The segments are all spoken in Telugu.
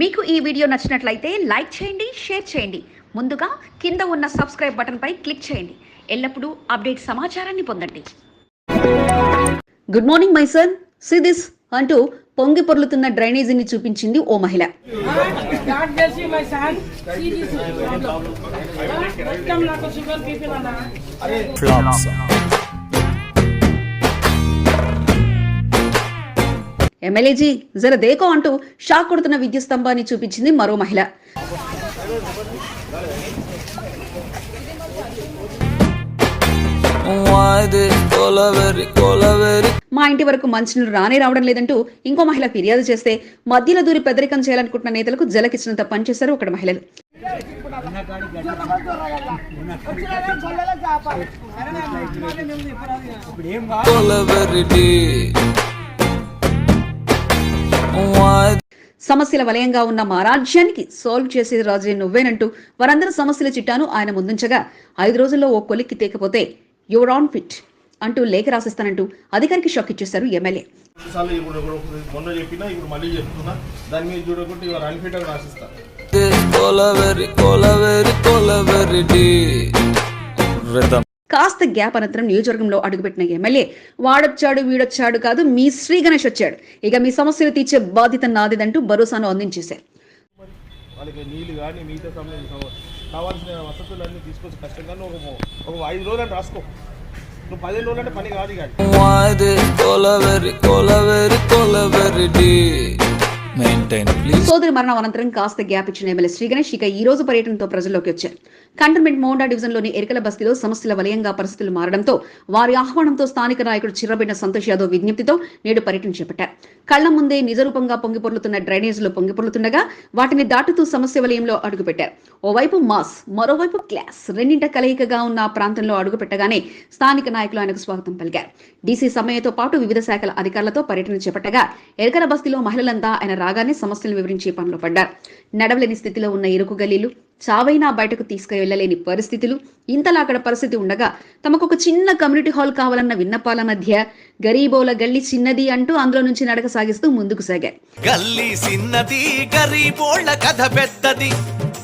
మీకు ఈ వీడియో నచ్చినట్లయితే లైక్ చేయండి షేర్ చేయండి. ముందుగా కింద ఉన్న సబ్స్క్రైబ్ బటన్పై క్లిక్ చేయండి. ఎల్లప్పుడూ అప్డేట్ సమాచారాన్ని పొందండి. Good morning my son see this అంటూ పొంగి పొర్లుతున్న డ్రైనేజీని చూపించింది ఓ మహిళ. God ఎమ్మెల్యేజీ జర దేకో అంటూ షాక్ కొడుతున్న విద్యుత్ స్తంభాన్ని చూపించింది మరో మహిళ? మా ఇంటి వరకు మంచినీళ్ళు రానే రావడం లేదంటూ ఇంకో మహిళ ఫిర్యాదు చేస్తే మధ్యలో దూరి పెదరికం చేయాలనుకుంటున్న నేతలకు జలకిచ్చినంత పనిచేశారు ఒకటి మహిళలు. సమస్యల వలయంగా ఉన్న మా రాజ్యానికి సాల్వ్ చేసే రాజే నువ్వేనంటూ వారందరి సమస్యల చిట్టాను ఆయన ముందుంచగా ఐదు రోజుల్లో ఓ కొలిక్కి తేకపోతే యువర్ ఆన్ ఫిట్ అంటూ లేఖ రాసిస్తానంటూ అధికారికి షాక్ ఇచ్చేశారు ఎమ్మెల్యే మొన్న చెప్పినా ఇప్పుడు మళ్ళీ చెప్తున్నా దాని మీద చూడకుంటే ఇవాళ అన్ఫిట్ అని రాసిస్తా this colaveri, colaveri, colaveri D. Rhythm. కాస్త గ్యాప్ అనంతరం నియోజకవర్గంలో అడుగుపెట్టిన ఎమ్మెల్యే వాడొచ్చాడు వీడొచ్చాడు కాదు మీ శ్రీ గణేష్ వచ్చాడు. ఇక మీ సమస్యలు తీర్చే బాధ్యత నాదిదంటూ భరోసాను అందించేశారు. వాళ్ళకి నీళ్ళు కానీ మిగతా సమయం కావాల్సిన వసతులన్నీ తీసుకొచ్చి కష్టంగా నువ్వు ఒక ఒక ఐదు రోజులు అంటే రాసుకో. నువ్వు పదిహేను రోజులు అంటే పని కాదు కానీ సోదరి మరణం అనంతరం కాస్త గ్యాప్ ఇచ్చిన ఎమ్మెల్యే శ్రీ గణేష్ ఇక ఈ రోజు పర్యటనతో ప్రజల్లోకి వచ్చారు. కంటోన్మెంట్ మోండా డివిజన్లోని ఎరికల బస్తీలో సమస్యల వలయంగా పరిస్థితులు మారడంతో వారి ఆహ్వానంతో స్థానిక నాయకుడు చిర్రబిడ్డ సంతోష్ యాదవ్ విజ్ఞప్తితో నేడు పర్యటన చేపట్టారు. కళ్ళ ముందే నిజరూపంగా పొంగిపొర్లుతున్న డ్రైనేజీలు పొంగిపొర్లుతుండగా వాటిని దాటుతూ సమస్య వలయంలో అడుగుపెట్టారు. ఓవైపు మాస్ మరోవైపు క్లాస్ రెండింట కలయికగా ఉన్న ప్రాంతంలో అడుగుపెట్టగానే స్థానిక నాయకులు ఆయనకు స్వాగతం పలికారు. డీసీ సమ్మయ్యతో పాటు వివిధ శాఖల అధికారులతో పర్యటన చేపట్టగా ఎరకల బస్తీలో మహిళలంతా ఆయన రాగానే సమస్యలు వివరించే పనిలో పడ్డారు. నడవలేని స్థితిలో ఉన్న ఇరుకు గలీలు చావైనా బయటకు తీసుకువెళ్ళలేని పరిస్థితులు ఇంతలా అక్కడ పరిస్థితి ఉండగా తమకు ఒక చిన్న కమ్యూనిటీ హాల్ కావాలన్న విన్నపాల మధ్య గరీబోల గల్లి చిన్నది అంటూ అందులో నుంచి నడక సాగిస్తూ ముందుకు సాగారు. గల్లీ సిన్నది గరీబోళ్ళ కథ పెద్దది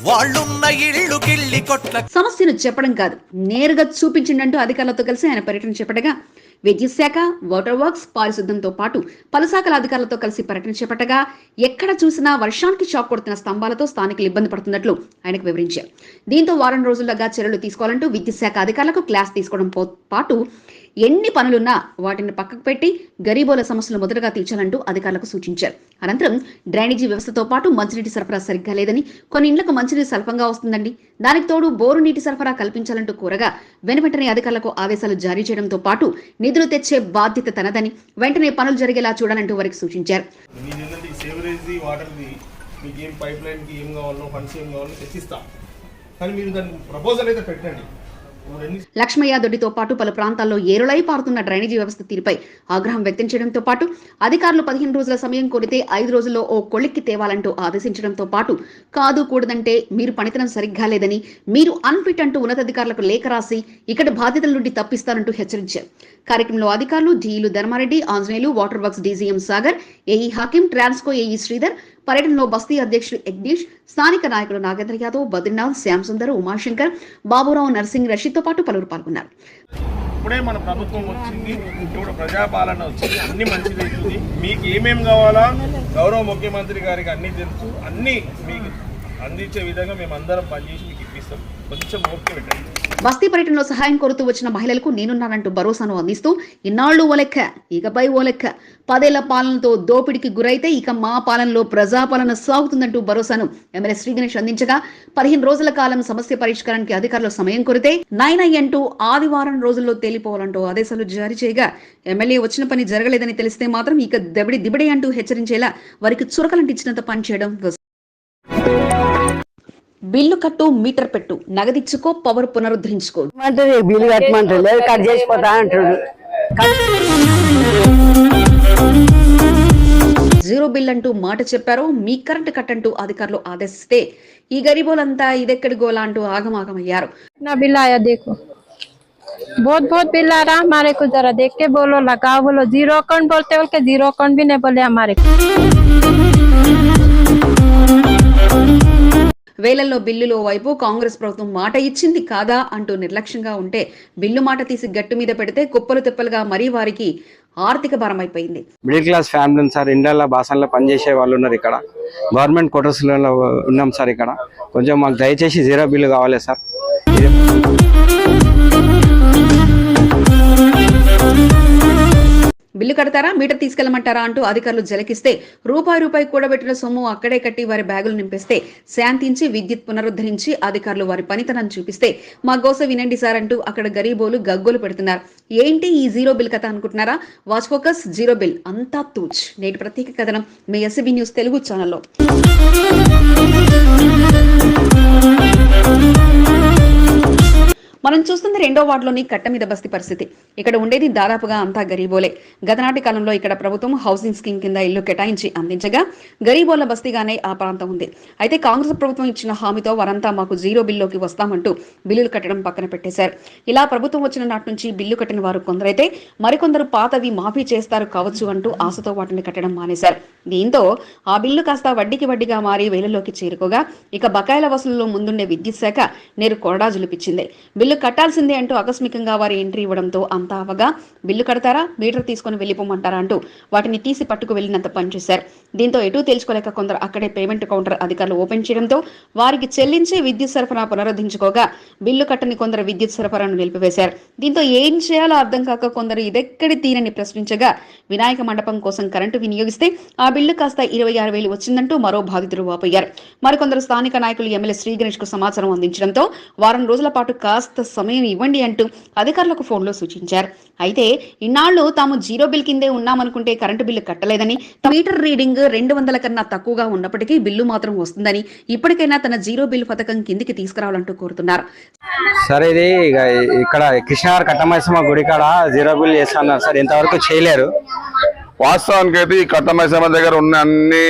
వాళ్ళున్న ఇళ్ళు కిళ్ళి కొట్ల సమస్యను చెప్పడం కాదు నేరుగా చూపించిండంటూ అధికారులతో కలిసి ఆయన పర్యటన చేపట్టగా విద్యుత్ శాఖ వాటర్ వర్క్స్ పారిశుద్ధ్యంతో పాటు పలు శాఖల అధికారులతో కలిసి పర్యటన చేపట్టగా ఎక్కడ చూసినా వర్షానికి షాక్ కొడుతున్న స్తంభాలతో స్థానికులు ఇబ్బంది పడుతున్నట్లు ఆయనకు వివరించారు. దీంతో వారం రోజులుగా చర్యలు తీసుకోవాలంటూ విద్యుత్ శాఖ అధికారులకు క్లాస్ తీసుకోవడం పాటు ఎన్ని పనులున్నా వాటిని పక్కకు పెట్టి గరీబోల సమస్యలు మొదటగా తీర్చాలంటూ అధికారులకు సూచించారు. అనంతరం డ్రైనేజీ వ్యవస్థతో పాటు మంచినీటి సరఫరా సరిగ్గా లేదని కొన్ని ఇండ్లకు మంచినీరు స్వల్పంగా వస్తుందండి. దానికి తోడు బోరు నీటి సరఫరా కల్పించాలంటూ కోరగా వెనువెంటనే అధికారులకు ఆదేశాలు జారీ చేయడంతో పాటు నిధులు తెచ్చే బాధ్యత తనదని వెంటనే పనులు జరిగేలా చూడాలంటూ వారికి సూచించారు. మీకు ఏం పైప్ లైన్కి ఏం కావాలో ఫండ్స్ ఏం కావాలో కానీ మీరు దానికి ప్రపోజల్ అయితే పెట్టండి. లక్ష్మయ్య దొడ్డితో పాటు పలు ప్రాంతాల్లో ఏరులై పారుతున్న డ్రైనేజీ వ్యవస్థ తీరుపై ఆగ్రహం వ్యక్తం చేయడంతో పాటు అధికారులు పదిహేను రోజుల సమయం కోరితే ఐదు రోజుల్లో ఓ కొలిక్కి తేవాలంటూ ఆదేశించడంతో పాటు కాదు కూడదంటే మీరు పనితనం సరిగ్గా లేదని మీరు అన్ఫిట్ అంటూ ఉన్నతాధికారులకు లేఖ రాసి ఇక్కడ బాధ్యతల నుండి తప్పిస్తారంటూ హెచ్చరించారు. కార్యక్రమంలో అధికారులు జీఈలు Dharmareddy Anjaneyulu water works DGM Sagar AE Hakeem Transco AE Sridhar పర్యటనలో బస్తీ అధ్యక్షుడు యజ్ఞేష్ స్థానిక నాయకులు నాగేంద్ర యాదవ్ బద్రీనాథ్ శ్యామ్ సుందర్ ఉమాశంకర్ బాబురావు నర్సింగ్ రషీద్తో పాటు పలువురు పాల్గొన్నారు. ఇప్పుడే మన ప్రభుత్వం వచ్చింది ఇప్పుడు ప్రజాపాలన వచ్చింది అన్ని మంచిది అవుతుంది మీకు ఏమేమి కావాలా? గౌరవ ముఖ్యమంత్రి గారికి అన్ని తెలుసు. అన్ని మీకు అందించే విధంగా మేము అందరం పనిచేసి మీకు ఇప్పిస్తాం. కొంచెం ఓపిక పెట్టండి. బస్తీ పర్యటనలో సహాయం కోరుతూ వచ్చిన మహిళలకు నేనున్నానంటూ భరోసాను అందిస్తూ ఇన్నాళ్ళు ఓలెక్క ఇకపై ఓలెక్క. పదేళ్ళ పాలనతో దోపిడికి గురైతే ఇక మా పాలనలో ప్రజాపాలన సాగుతుందంటూ భరోసాను ఎమ్మెల్యే శ్రీగణేష్ అందించగా పదిహేను రోజుల కాలం సమస్య పరిష్కారానికి అధికారులు సమయం కొరితే నైన్ అంటూ ఆదివారం రోజుల్లో తేలిపోవాలంటూ ఆదేశాలు జారీ చేయగా ఎమ్మెల్యే వచ్చిన పని జరగలేదని తెలిస్తే మాత్రం ఇక దెబడి దిబడే అంటూ హెచ్చరించేలా వారికి చురకలంటిచ్చినంత పని చేయడం బిల్లు కట్టు మీటర్ పెట్టు నగదిచ్చుకో పవర్ పునరుద్ధరించుకో అంటారు బిల్లు కట్టమంటారు లేదు కట్ చేసిపోతా అంటారు జీరో బిల్ అంటూ మాట చెప్పారో మీ కరెంట్ కట్ అంటూ అధికారులు ఆదేశిస్తే ఈ గరీబోలంతా ఇదెక్కడి గోలా అంటూ ఆగమాగమయ్యారు कितना बिल आया देखो बहुत बहुत बिल आ रहा हमारे को जरा देख के बोलो लगाओ बोलो जीरो अकाउंट बोलते बोल के जीरो अकाउंट भी नहीं बोले हमारे को వేలల్లో బిల్లులో వైపు కాంగ్రెస్ ప్రభుత్వం మాట ఇచ్చింది కాదా అంటూ నిర్లక్ష్యంగా ఉంటే బిల్లు మాట తీసి గట్టు మీద పెడితే కుప్పలు తిప్పలుగా మరీ వారికి ఆర్థిక భారం అయిపోయింది మిడిల్ క్లాస్ ఫ్యామిలీ సార్ ఇండియాలో బాసన్లో పనిచేసే వాళ్ళు ఉన్నారు ఇక్కడ. గవర్నమెంట్ క్వార్టర్స్లలో ఉన్నాం సార్ ఇక్కడ. కొంచెం మాకు దయచేసి జీరో బిల్లు కావాలి సార్. కడతారా? మీటర్ తీసుకెళ్ళమంటారా అంటూ అధికారులు జలకిస్తే రూపాయి రూపాయి కూడబెట్టిన సొమ్ము అక్కడే కట్టి వారి బ్యాగులు నింపేస్తే శాంతించి విద్యుత్ పునరుద్ధరించి అధికారులు వారి పనితనం చూపిస్తే మా గోస వినండి సార్ అంటూ అక్కడ గరీబోలు గగ్గోలు పెడుతున్నారు. ఏంటి ఈ జీరో బిల్ కథ అనుకుంటున్నారా? Watch focus zero bill. అంతా తూచ్. నేటి ప్రత్యేక కథనం మీ ఎస్బీ న్యూస్ తెలుగు ఛానల్లో. మనం చూస్తుంది రెండో వార్డులోని కట్ట మీద బస్తీ పరిస్థితి. ఇక్కడ ఉండేది దాదాపుగా అంతా గరీబోలే. గతనాటి కాలంలో ఇక్కడ ప్రభుత్వం హౌసింగ్ స్కీమ్ కింద ఇల్లు కేటాయించి అందించగా గరీబోల బస్తీగానే ఆ ప్రాంతం ఉంది. అయితే కాంగ్రెస్ ప్రభుత్వం ఇచ్చిన హామీతో వారంతా మాకు జీరో బిల్లులోకి వస్తామంటూ బిల్లులు కట్టడం పక్కన పెట్టేశారు. ఇలా ప్రభుత్వం వచ్చిన నాటి నుంచి బిల్లు కట్టిన వారు కొందరైతే మరికొందరు పాతవి మాఫీ చేస్తారు కావచ్చు అంటూ ఆశతో వాటిని కట్టడం మానేశారు. దీంతో ఆ బిల్లు కాస్త వడ్డీకి వడ్డీగా మారి వేలలోకి చేరుకోగా ఇక బకాయిల వసూలులో ముందుండే విద్యుత్ శాఖ నేరు కొరడా జులిపించింది బిల్లు కట్టాల్సిందే అంటూ ఆకస్మికంగా వారి ఎంట్రీ ఇవ్వడంతో అంతా అవగా బిల్లు కడతారా మీటర్ తీసుకొని వెళ్ళిపోమంటారా అంటూ వాటిని తీసి పట్టుకు వెళ్ళినంత పనిచేశారు. దీంతో ఎటూ తెలుసుకోలేక కొందరు అక్కడే పేమెంట్ కౌంటర్ అధికారులు ఓపెన్ చేయడంతో వారికి చెల్లించి విద్యుత్ సరఫరా పునరుద్ధరించుకోగా బిల్లు కట్టని కొందరు విద్యుత్ సరఫరాను నిలిపివేశారు. దీంతో ఏం చేయాలో అర్థం కాక కొందరు ఇదెక్కడి తీరని ప్రశ్నించగా వినాయక మండపం కోసం కరెంటు వినియోగిస్తే ఆ బిల్లు కాస్త ఇరవై ఆరు వేలు వచ్చిందంటూ మరో బాధితులు వాపోయారు. మరికొందరు స్థానిక నాయకులు ఎమ్మెల్యే శ్రీ గణేష్కు సమాచారం అందించడంతో వారం రోజుల పాటు కాస్త సమయం ఇవ్వండి అంటూ అధికారులకు ఫోన్లో సూచించారు. అయితే ఇన్నాళ్ళు తాము జీరో బిల్ కిందే ఉన్నామనుకుంటే కరెంటు బిల్లు కట్టలేదని మీటర్ రీడింగ్ రెండు వందల కన్నా తక్కువగా ఉన్నప్పటికీ బిల్లు మాత్రం వస్తుందని ఇప్పటికైనా తన జీరో బిల్ పథకం కిందికి తీసుకురావాలంటూ కోరుతున్నారు. సార్ ఇది ఇక ఇక్కడ కృష్ణార్ కట్టమైసమ్మ గుడి కాడ జీరో బిల్ చేస్తున్నారు. సార్ ఇంతవరకు చేయలేరు. వాస్తవానికి అయితే ఈ కట్టమైసమ్మ దగ్గర ఉన్న అన్ని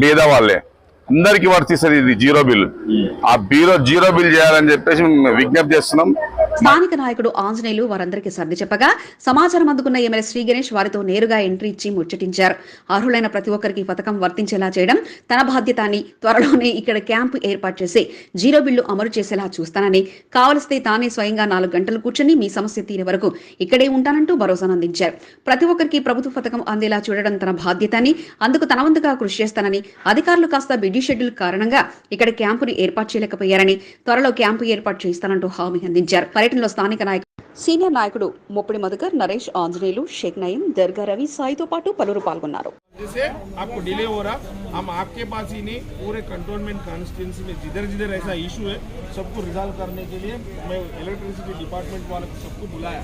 బీద వాళ్ళే అందరికి వర్తిస్తుంది ఇది జీరో బిల్. ఆ బీరో జీరో బిల్ చేయాలని చెప్పేసి మేము విజ్ఞప్తి చేస్తున్నాం. స్థానిక నాయకుడు ఆంజనేయులు వారందరికీ సర్ది చెప్పగా సమాచారం అందుకున్న ఎమ్మెల్యే శ్రీ గణేష్ వారితో నేరుగా ఎంట్రీ ఇచ్చి ముచ్చటించారు. అర్హులైన ప్రతి ఒక్కరికి పథకం వర్తించేలా చేయడం తన బాధ్యత అని త్వరలోనే ఇక్కడ క్యాంపు ఏర్పాటు చేసి జీరో బిల్లు అమలు చేసేలా చూస్తానని కావలిస్తే తానే స్వయంగా నాలుగు గంటలు కూర్చొని మీ సమస్య తీరే వరకు ఇక్కడే ఉంటానంటూ భరోసా అందించారు. ప్రతి ఒక్కరికి ప్రభుత్వ పథకం అందేలా చూడడం తన బాధ్యత అని అందుకు తన వంతుగా కృషి చేస్తానని అధికారులు కాస్త బిడ్డీ షెడ్యూల్ కారణంగా ఇక్కడ క్యాంపును ఏర్పాటు చేయలేకపోయారని త్వరలో క్యాంపు ఏర్పాటు చేస్తానంటూ హామీ అందించారు. పర్యటనలో స్థానిక నాయకులు సీనియర్ నాయకుడు ముప్పిడి మధుకర్ నరేష్ ఆంజనేయులు షేక్ నయీం దర్గా రవి సాయితో పాటు పలువురు పాల్గొన్నారు जैसे आपको डिले हो रहा हम आपके पास ही नहीं पूरे कंटोनमेंट कॉन्स्टिट्यूंसी में जिधर जिधर ऐसा इशू है सबको रिजॉल्व करने के लिए मैं इलेक्ट्रिसिटी डिपार्टमेंट वालों को सबको बुलाया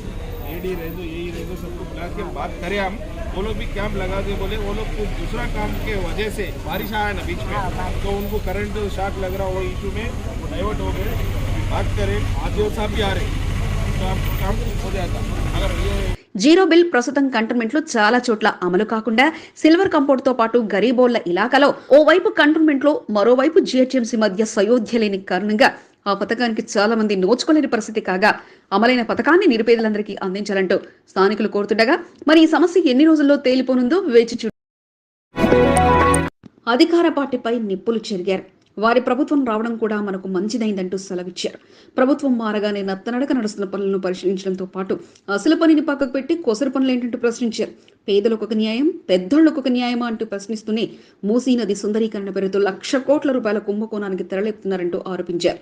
एडी रह दो यही रह दो सबको बुला के बात करें हम वो लोग भी कैंप लगा के बोले वो लोग कुछ दूसरा काम के वजह से बारिश आया ना बीच में तो उनको करंट शॉक लग रहा वो इशू में वो डाइवर्ट हो गए बात करें आदियो साहब भी आ रहे तो आप काम हो जाता अगर ये జీరో బిల్ ప్రస్తుతం కంటోన్మెంట్ లో చాలా చోట్ల అమలు కాకుండా సిల్వర్ కంపౌండ్ తో పాటు గరీబోళ్ల ఇలాకాలో ఓవైపు కంటోన్మెంట్ లో మరోవైపు జిహెచ్ఎంసీ మధ్య సయోధ్య లేని కారణంగా ఆ పథకానికి చాలా మంది నోచుకోలేని పరిస్థితి కాగా అమలైన పథకాన్ని నిరుపేదలందరికీ అందించాలంటూ స్థానికులు కోరుతుండగా మరి ఈ సమస్య ఎన్ని రోజుల్లో తేలిపోనుందో వేచి చూ అధికార పార్టీపై నిప్పులు చెరిగారు వారి ప్రభుత్వం రావడం కూడా మనకు మంచిదైందంటూ సెలవిచ్చారు. ప్రభుత్వం మారగానే నత్తనడక నడుస్తున్న పనులను పరిశీలించడంతో పాటు అసలు పనిని పక్కకు పెట్టి కొసరు పనులు ఏంటంటూ ప్రశ్నించారు. పేదలకు ఒక న్యాయం పెద్దోళ్ళకు ఒక న్యాయమా అంటూ ప్రశ్నిస్తూనే మూసీ నది సుందరీకరణ పేరుతో లక్ష కోట్ల రూపాయల కుంభకోణానికి తెరలేపుతున్నారంటూ ఆరోపించారు.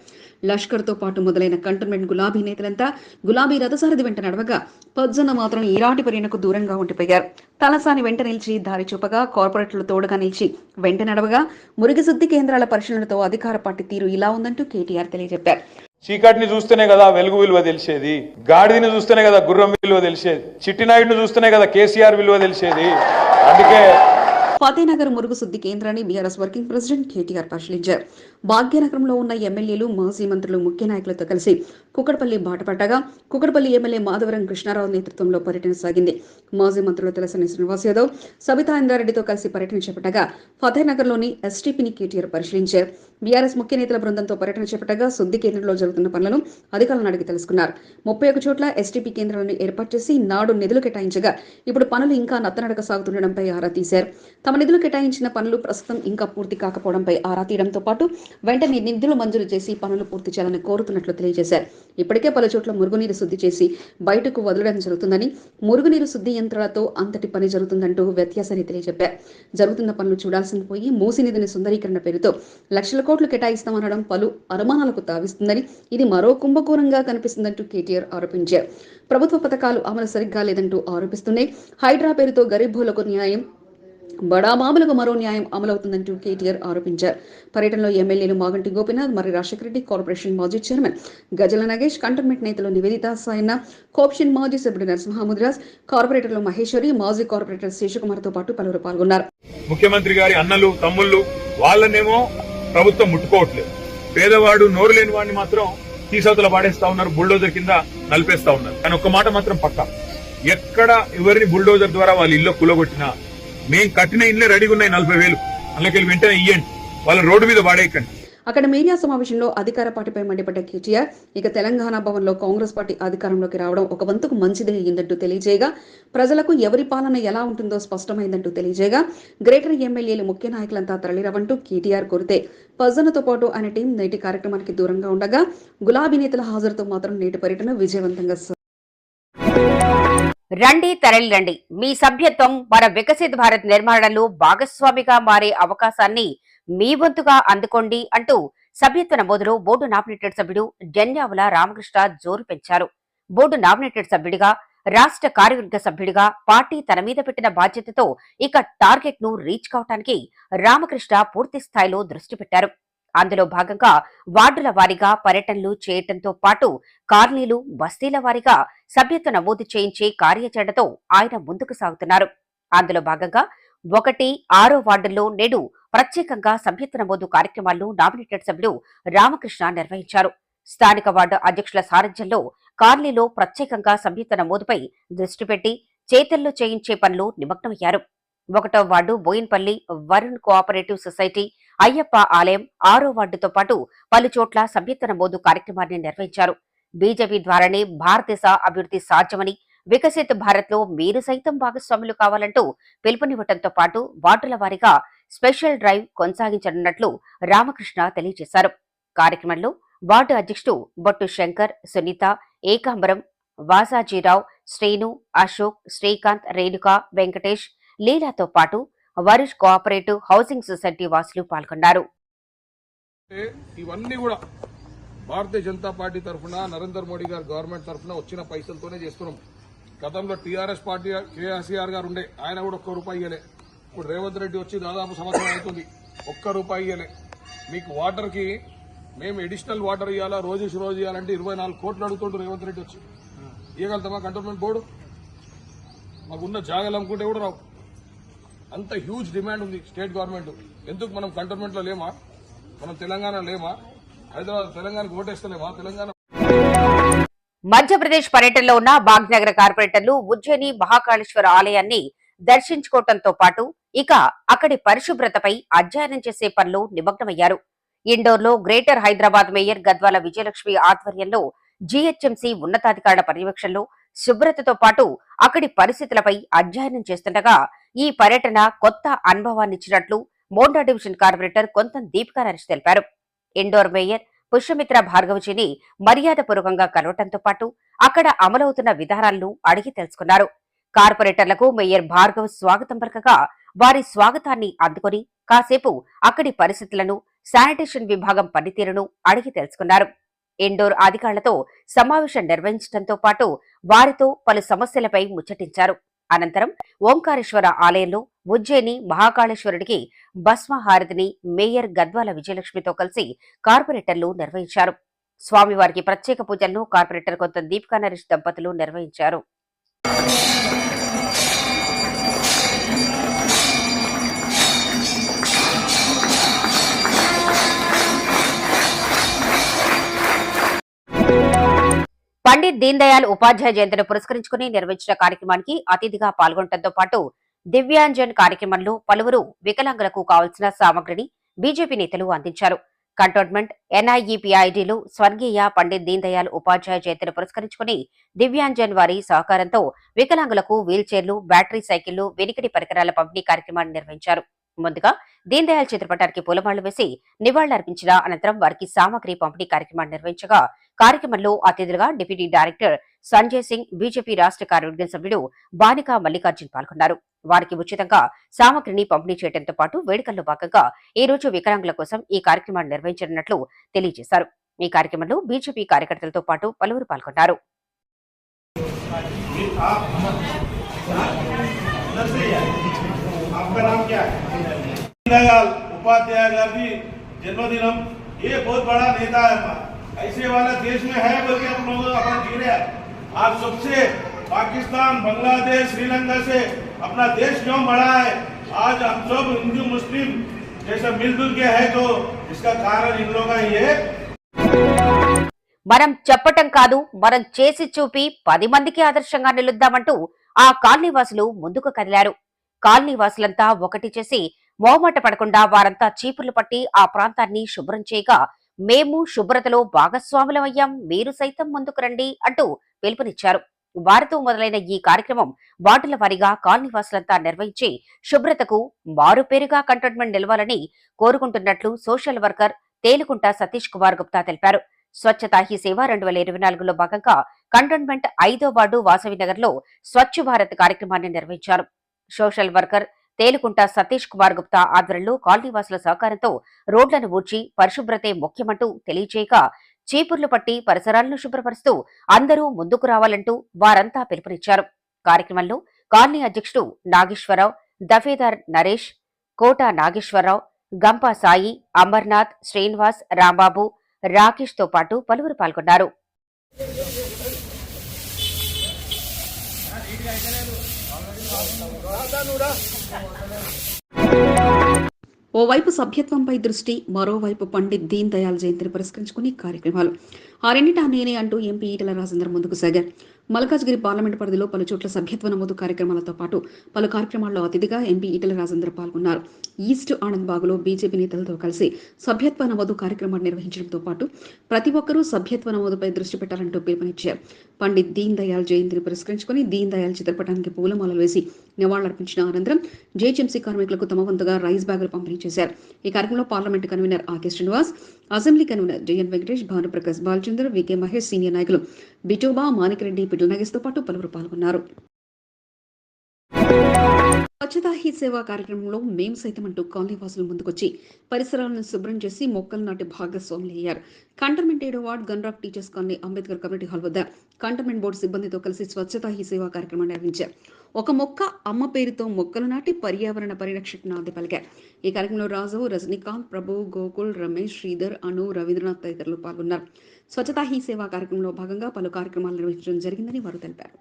లష్కర్తో పాటు మొదలైన కంటోన్మెంట్ గులాబీ నేతలంతా గులాబీ రథసారథి వెంట నడవగా పజ్జన మాత్రం ఈరాటి పరియనకు దూరంగా ఉండిపోయారు. తలసాని వెంట నిలిచి దారి చూపగా కార్పొరేట్లు తోడుగా నిలిచి వెంట నడవగా మురిగిశుద్ధి కేంద్రాల పరిశీలనతో అధికార పార్టీ తీరు ఇలా ఉందంటూ కేటీఆర్ తెలియజెప్పారు. చీకటిని చూస్తేనే కదా వెలుగు విలువ తెలిసేది గాడిదని చూస్తేనే కదా గుర్రం విలువ తెలిసేది చిట్టినాయుడిని చూస్తేనే కదా కేసీఆర్ విలువ తెలిసేది. అందుకే ఫతేనగర్ మురుగు శుద్ధి కేంద్రాన్ని బీఆర్ఎస్ వర్కింగ్ ప్రెసిడెంట్ కేటీఆర్ పరిశీలించారు. భాగ్యనగరంలో ఉన్న ఎమ్మెల్యేలు మాజీ మంత్రులు ముఖ్య నాయకులతో కలిసి కుకడపల్లి బాటపట్టగా కుక్కడపల్లి ఎమ్మెల్యే మాధవరం కృష్ణారావు నేతృత్వంలో పర్యటన సాగింది. మాజీ మంత్రులు తెలసని శ్రీనివాస్ యాదవ్ సబితా ఇంద్రారెడ్డితో కలిసి పర్యటన చేపట్టగా ఫతేనగర్లోని ఎస్టీపీని కేటీఆర్ పరిశీలించారు. బీఆర్ఎస్ ముఖ్య నేతల బృందంతో పర్యటన చేపట్టగా శుద్ధి కేంద్రంలో జరుగుతున్న పనులను అధికారులను అడిగి తెలుసుకున్నారు. ముప్పై ఒక చోట్ల ఎస్టీపీ కేంద్రాలను ఏర్పాటు చేసి నాడు నిధులు కేటాయించగా ఇప్పుడు పనులు ఇంకా నత్తనడక సాగుతుండడంపై ఆరా తీశారు. తమ నిధులు కేటాయించిన పనులు ప్రస్తుతం ఇంకా పూర్తి కాకపోవడంపై ఆరా తీయడంతో పాటు వెంటనే నిధులు మంజూరు చేసి పనులు పూర్తి చేయాలని కోరుతున్నట్లు తెలియజేశారు. ఇప్పటికే పలు చోట్ల మురుగునీరు శుద్ధి చేసి బయటకు వదలడం జరుగుతుందని మురుగునీరు శుద్ధి యంత్రాలతో అంతటి పని జరుగుతుందంటూ వ్యత్యాసాన్ని తెలియజెప్పారు. జరుగుతున్న పనులు చూడాల్సిన పోయి మూసి నిధిని సుందరీకరణ పేరుతో లక్షలకు కోట్లు కేటాయిస్తామనడం పలు అనుమానాలకు తావిస్తుందని ఇది మరో కుంభకోణంగా కనిపిస్తుందంటూ కేటీఆర్ ఆరోపించారు. ప్రభుత్వ పథకాలు అమలు సరిగ్గా లేదంటూ ఆరోపిస్తూనే హైడ్రా పేరుతో గరీబులకు న్యాయం బడాబాబులకు మరో న్యాయం అమలవుతుందంటూ కేటీఆర్ ఆరోపించారు. పర్యటనలో ఎమ్మెల్యేలు మాగంటి గోపినాథ్ మరి రాజశేఖర రెడ్డి కార్పొరేషన్ మాజీ చైర్మన్ గజల నగేష్ కంటోన్మెంట్ నేతలు నివేదిత సాయన్న కోప్షన్ మాజీ సభ్యుడు నరసింహముద్రాజ్ కార్పొరేటర్లు మహేశ్వరి మాజీ కార్పొరేటర్ శేషకుమార్తో పాటు పలువురు పాల్గొన్నారు. ముఖ్యమంత్రి గారి అన్నలు తమ్ముళ్ళు వాళ్ళనేమో ప్రభుత్వం ముట్టుకోవట్లేదు. పేదవాడు నోరు లేని వాడిని మాత్రం తీసవతల పాడేస్తా ఉన్నారు బుల్డోజర్ కింద నలిపేస్తా ఉన్నారు. కానీ ఒక్క మాట మాత్రం పక్క. ఎక్కడ ఎవరిని బుల్డోజర్ ద్వారా వాళ్ళ ఇల్లు కులగొట్టినా మేం కట్టిన ఇల్లే రెడీగా ఉన్నాయి నలభై వేలు. అందులోకి వెంటనే ఇయ్యండి. వాళ్ళ రోడ్డు మీద వాడేయకండి. అక్కడ మీడియా సమావేశంలో అధికార పార్టీపై మండిపడ్డ కేటీఆర్ ఇక తెలంగాణ భవన్లో కాంగ్రెస్ పార్టీ అధికారంలోకి రావడం ఒక వంతుకు మంచిదే అయ్యిందంటూ తెలియజేయగా ప్రజలకు ఎవరి పాలన ఎలా ఉంటుందో స్పష్టమైందంటూ తెలియజేయగా గ్రేటర్ ఎమ్మెల్యేలు ముఖ్య నాయకులంతా తరలిరవంటూ కేటీఆర్ కోరితే పజనతో పాటు ఆయన టీం నేటి కార్యక్రమానికి దూరంగా ఉండగా గులాబీ నేతల హాజరుతో మాత్రం నేటి పర్యటన విజయవంతంగా రండి తరలి రండి మీ సభ్యత్వం మన వికసిత భారత్ నిర్మాణంలో భాగస్వామిగా మారే అవకాశాన్ని మీ వంతుగా అందుకోండి అంటూ సభ్యత్వ నమోదులో బోర్డు నామినేటెడ్ సభ్యుడు జన్యావుల రామకృష్ణ జోరు పెంచారు. బోర్డు నామినేటెడ్ సభ్యుడిగా రాష్ట్ర కార్యవర్గ సభ్యుడిగా పార్టీ తన మీద పెట్టిన బాధ్యతతో ఇక టార్గెట్ను రీచ్ కావటానికి రామకృష్ణ పూర్తి స్థాయిలో దృష్టి పెట్టారు. అందులో భాగంగా వార్డుల వారీగా పర్యటనలు చేయటంతో పాటు కార్నీలు బస్తీల వారీగా సభ్యత్వ నమోదు చేయించే కార్యాచరణతో ఆయన ముందుకు సాగుతున్నారు. అందులో భాగంగా ఒకటి ఆరో వార్డుల్లో నేడు ప్రత్యేకంగా సభ్యత్వ నమోదు కార్యక్రమాలను నామినేటెడ్ సభ్యులు రామకృష్ణ నిర్వహించారు. స్థానిక వార్డు అధ్యక్షుల సారథ్యంలో కాలనీలో ప్రత్యేకంగా సభ్యత్వ నమోదుపై దృష్టి పెట్టి చేతల్లో చేయించే పనులు నిమగ్నమయ్యారు. ఒకటో ward Bowenpally Varun cooperative society Ayyappa ఆలయం ఆరో వార్డుతో పాటు పలుచోట్ల సభ్యత్వ నమోదు కార్యక్రమాన్ని నిర్వహించారు. బీజేపీ ద్వారానే భారతదేశ అభివృద్ధి సాధ్యమని వికసిత్ భారత్లో మీరు సైతం భాగస్వాములు కావాలంటూ పిలుపునివ్వటంతో పాటు వార్డుల వారీగా స్పెషల్ డ్రైవ్ కొనసాగించనున్నట్లు రామకృష్ణ తెలియజేశారు. కార్యక్రమంలో వార్డు అధ్యక్షుడు బొట్టు శంకర్ సునీత ఏకాంబరం వాసాజీరావు శ్రీను అశోక్ శ్రీకాంత్ రేణుక వెంకటేష్ లీలాతో పాటు వరుష్ కోఆపరేటివ్ హౌసింగ్ సొసైటీ వాసులు పాల్గొన్నారు. ఇవన్నీ కూడా భారతీయ జనతా పార్టీ తరఫున నరేంద్ర మోడీ గారు గవర్నమెంట్ తరఫున వచ్చిన పైసలతోనే చేస్తున్నాం. గతంలో టీఆర్ఎస్ పార్టీ కేసీఆర్ గారు ఉండే ఆయన కూడా ఒక్క రూపాయి ఇయ్యలే. ఇప్పుడు రేవంత్ రెడ్డి వచ్చి దాదాపు సంవత్సరం అవుతుంది ఒక్క రూపాయి ఇయ్యలే. మీకు వాటర్కి మేము అడిషనల్ వాటర్ ఇవ్వాలా రోజు రోజు ఇవ్వాలంటే ఇరవై నాలుగు కోట్లు అడుగుతుంటారు రేవంత్ రెడ్డి వచ్చి. ఇవ్వగలుగుతామా కంటోన్మెంట్ బోర్డు? మాకున్న జాగాలు అమ్ముకుంటే కూడా రావు. అంత హ్యూజ్ డిమాండ్ ఉంది స్టేట్ గవర్నమెంట్ ఎందుకు మనం కంటోన్మెంట్లో లేమా? మనం తెలంగాణ లేమా? హైదరాబాద్ తెలంగాణకు ఓటేస్తలేమా? తెలంగాణ మధ్యప్రదేశ్ పర్యటనలో ఉన్న భాగ్నగర కార్పొరేటర్లు ఉజ్జయిని మహాకాళేశ్వర ఆలయాన్ని దర్శించుకోవటంతో పాటు ఇక అక్కడి పరిశుభ్రతపై అధ్యయనం చేసే పనులు నిమగ్నమయ్యారు. ఇండోర్లో గ్రేటర్ హైదరాబాద్ మేయర్ గద్వాల విజయలక్ష్మి ఆధ్వర్యంలో జీహెచ్ఎంసీ ఉన్నతాధికారుల పర్యవేక్షణలో శుభ్రతతో పాటు అక్కడి పరిస్థితులపై అధ్యయనం చేస్తుండగా ఈ పర్యటన కొత్త అనుభవాన్నిచ్చినట్లు మోండా డివిజన్ కార్పొరేటర్ కొంతం దీపికా నరేష్ తెలిపారు. ఇండోర్ మేయర్ పుష్యమిత్ర భార్గవజీని మర్యాదపూర్వకంగా కలవటంతో పాటు అక్కడ అమలవుతున్న విధానాలను అడిగి తెలుసుకున్నారు. కార్పొరేటర్లకు మేయర్ భార్గవ్ స్వాగతం పలకగా వారి స్వాగతాన్ని అందుకొని కాసేపు అక్కడి పరిస్థితులను శానిటేషన్ విభాగం పనితీరును అడిగి తెలుసుకున్నారు. ఇండోర్ అధికారులతో సమావేశం నిర్వహించడంతో పాటు వారితో పలు సమస్యలపై ముచ్చటించారు. అనంతరం ఓంకారేశ్వర ఆలయంలో ఉజ్జయిని మహాకాళేశ్వరుడికి భస్మహారతిని మేయర్ గద్వాల విజయలక్ష్మితో కలిసి కార్పొరేటర్లు నిర్వహించారు. స్వామివారికి ప్రత్యేక పూజలను కార్పొరేటర్ కొత్త దీపికా నరేష్ దంపతులు నిర్వహించారు. పండిత్ దీన్ దయాళ్ ఉపాధ్యాయ జయంతిని పురస్కరించుకుని నిర్వహించిన కార్యక్రమానికి అతిథిగా పాల్గొనడంతో పాటు దివ్యాంజన్ కార్యక్రమంలో పలువురు వికలాంగులకు కావలసిన సామగ్రిని బీజేపీ నేతలు అందించారు. కంటోన్మెంట్ ఎన్ఐఈపీఐడీలు స్వర్గీయ పండిత్ దీన్ దయాళ్ ఉపాధ్యాయ జయంతిని పురస్కరించుకుని దివ్యాంజన్ వారి సహకారంతో వికలాంగులకు వీల్చైర్లు బ్యాటరీ సైకిళ్ళు వెనికిడి పరికరాల పంపిణీ కార్యక్రమాన్ని నిర్వహించారు. ముందుగా దీన్ దయాళ్ చిత్రపటానికి పూలమాళ్ళు వేసి నివాళులర్పించిన అనంతరం వారికి సామగ్రి పంపిణీ కార్యక్రమాన్ని నిర్వహించగా కార్యక్రమంలో అతిథులుగా deputy director Sanjay Singh BJP రాష్ట్ర కార్యవర్గ సభ్యుడు బానికా మల్లికార్జున్ పాల్గొన్నారు. వారికి ఉచితంగా సామగ్రిని పంపిణీ చేయడంతో పాటు వేడుకల్లో భాగంగా ఈ రోజు వికలాంగుల కోసం ఈ కార్యక్రమాన్ని నిర్వహించనున్నట్లు తెలియజేశారు. ఈ కార్యక్రమంలో బీజేపీ కార్యకర్తలతో పాటు పలువురు పాల్గొన్నారు. आपका नाम क्या है दीनदयाल उपाध्याय गांधी जन्मदिनम ये बहुत बड़ा नेता है हमारा ऐसे वाला देश में है बोल के हम लोग अपन जी रहे हैं आज सबसे पाकिस्तान बांग्लादेश श्रीलंका से अपना देश क्यों बढ़ा है आज हम सब हिंदू मुस्लिम जैसे मिलजुल के है तो इसका कारण इन लोगों का ही है మనం చెప్పటం కాదు మనం చేసి చూపి పది మందికి ఆదర్శంగా నిలుద్దామంటూ ఆ కాలనీవాసులు ముందుకు కదిలారు కాలనీవాసులంతా ఒకటి చేసి మోమట పడకుండా వారంతా చీపుర్లు పట్టి ఆ ప్రాంతాన్ని శుభ్రం చేయగా మేము శుభ్రతలో భాగస్వాములమయ్యాం మీరు సైతం ముందుకు రండి అంటూ పిలుపునిచ్చారు. వారితో మొదలైన ఈ కార్యక్రమం వార్డుల వారీగా కాలనీవాసులంతా నిర్వహించి శుభ్రతకు మారుపేరుగా కంటోన్మెంట్ నిలవాలని కోరుకుంటున్నట్లు సోషల్ వర్కర్ తేలుకుంట సతీష్ కుమార్ గుప్తా తెలిపారు. స్వచ్ఛతా హీ సేవ రెండు వేల ఇరవై నాలుగులో భాగంగా కంటోన్మెంట్ ఐదో వార్డు వాసవి నగర్లో స్వచ్ఛ భారత్ కార్యక్రమాన్ని నిర్వహించారు. సోషల్ వర్కర్ తేలుకుంట సతీష్ కుమార్ గుప్తా ఆధ్వర్యంలో కాలనీవాసుల సహకారంతో రోడ్లను ఊడ్చి పరిశుభ్రతే ముఖ్యమంటూ తెలియచేయక చీపుర్లు పట్టి పరిసరాలను శుభ్రపరుస్తూ అందరూ ముందుకు రావాలంటూ వారంతా పిలుపునిచ్చారు. కార్యక్రమంలో కాలనీ అధ్యక్షుడు నాగేశ్వరరావు దఫేదార్ నరేష్ కోట నాగేశ్వరరావు గంపా సాయి అమర్నాథ్ శ్రీనివాస్ రాంబాబు రాకేష్తో పాటు పలువురు పాల్గొన్నారు. ఓవైపు సభ్యత్వంపై దృష్టి మరోవైపు పండిత్ దీన్ దయాళ్ జయంతిని పురస్కరించుకుని కార్యక్రమాలు. ఆ నేనే అంటూ ఎంపీ ఈటల రాజేందర్ ముందుకు సాగారు. మల్కాజ్గిరి పార్లమెంట్ పరిధిలో పలు చోట్ల సభ్యత్వ నమోదు కార్యక్రమాలతో పాటు పలు కార్యక్రమాల్లో అతిథిగా ఎంపీ ఈటల రాజేందర్ పాల్గొన్నారు. ఈస్ట్ ఆనంద్ బాగులో బీజేపీ నేతలతో కలిసి సభ్యత్వ నమోదు కార్యక్రమాన్ని నిర్వహించడంతో పాటు ప్రతి ఒక్కరూ సభ్యత్వ నమోదుపై దృష్టి పెట్టాలంటూ పిలుపునిచ్చారు. పండిత్ దీన్ దయాళ్ జయంతిని పురస్కరించుకుని దీన్ దయాళ్ చిత్రపటానికి పూలమాలలు వేసి నివాళులర్పించిన అనంతరం జేహెచ్ఎంసీ కార్మికులకు తమ వంతుగా రైస్ బ్యాగులు పంపిణీ చేశారు. ఈ కార్యక్రమంలో parliament convener Ake Srinivas assembly convener Jayan Venkatesh Bhanuprakash Balachandra V K Mahesh senior నాయకులు బిటోబా మాణికరెడ్డి పిటల్ నగేష్తో పాటు పలువురు పాల్గొన్నారు. స్వచ్ఛతా హీ సేవా కార్యక్రమంలో మేం సైతం అంటూ కాలనీ వాసులు ముందుకొచ్చి పరిసరాలను శుభ్రం చేసి మొక్కలు నాటి భాగస్వాములు అయ్యారు. కంటర్మెంట్ ఏడో ward Gunrock teachers colony Ambedkar community hall వద్ద కంటర్మెంట్ బోర్డు సిబ్బందితో కలిసి స్వచ్ఛతా హీ సేవా కార్యక్రమాన్ని నిర్వహించారు. ఒక మొక్క అమ్మ పేరుతో మొక్కలు నాటి పర్యావరణ పరిరక్షణ నాంది పలికారు. ఈ కార్యక్రమంలో రాజు రజనీకాంత్ ప్రభు గోకుల్ రమేష్ శ్రీధర్ అను రవీంద్రనాథ్ తదితరులు పాల్గొన్నారు. స్వచ్ఛతా హీ సేవా కార్యక్రమంలో భాగంగా పలు కార్యక్రమాలు నిర్వహించడం జరిగిందని వారు తెలిపారు.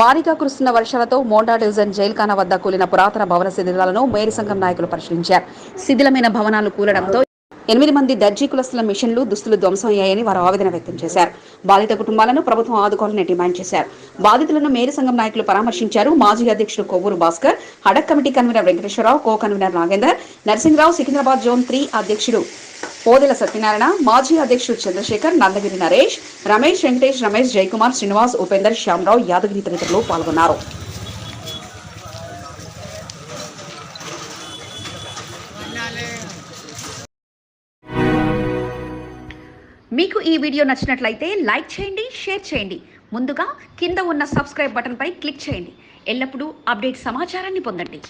భారీగా కురుస్తున్న వర్షాలతో మోండా డివిజన్ జైల్ఖానా వద్ద కూలిన పురాతన భవన శిథిలాలను మేరీ సంఘం నాయకులు పరిశీలించారు. శిథిలమైన భవనాలు కూలడంతో ఎనిమిది మంది దర్జీ కులస్తుల మిషన్లు దుస్తులు ధ్వంసం అయ్యాయని వారు ఆవేదన వ్యక్తం చేశారు. బాధిత కుటుంబాలను ప్రభుత్వం ఆదుకోవాలని డిమాండ్ చేశారు. బాధితులను మేరు సంఘం నాయకులు పరామర్శించారు. మాజీ అధ్యక్షుడు Kovvuru Bhaskar ad hoc committee convener Venkateswararao co convener Nagender Narasimharao Secunderabad zone three అధ్యక్షుడు పోదెల సత్యనారాయణ మాజీ అధ్యక్షుడు చంద్రశేఖర్ నందగిరి నరేష్ రమేష్ వెంకటేష్ రమేష్ జయకుమార్ శ్రీనివాస్ ఉపేందర్ శ్యామరావు యాదగిరి తదితరులు పాల్గొన్నారు. మీకు ఈ వీడియో నచ్చినట్లయితే లైక్ చేయండి షేర్ చేయండి. ముందుగా కింద ఉన్న సబ్స్క్రైబ్ బటన్పై క్లిక్ చేయండి. ఎల్లప్పుడూ అప్డేట్ సమాచారాన్ని పొందండి.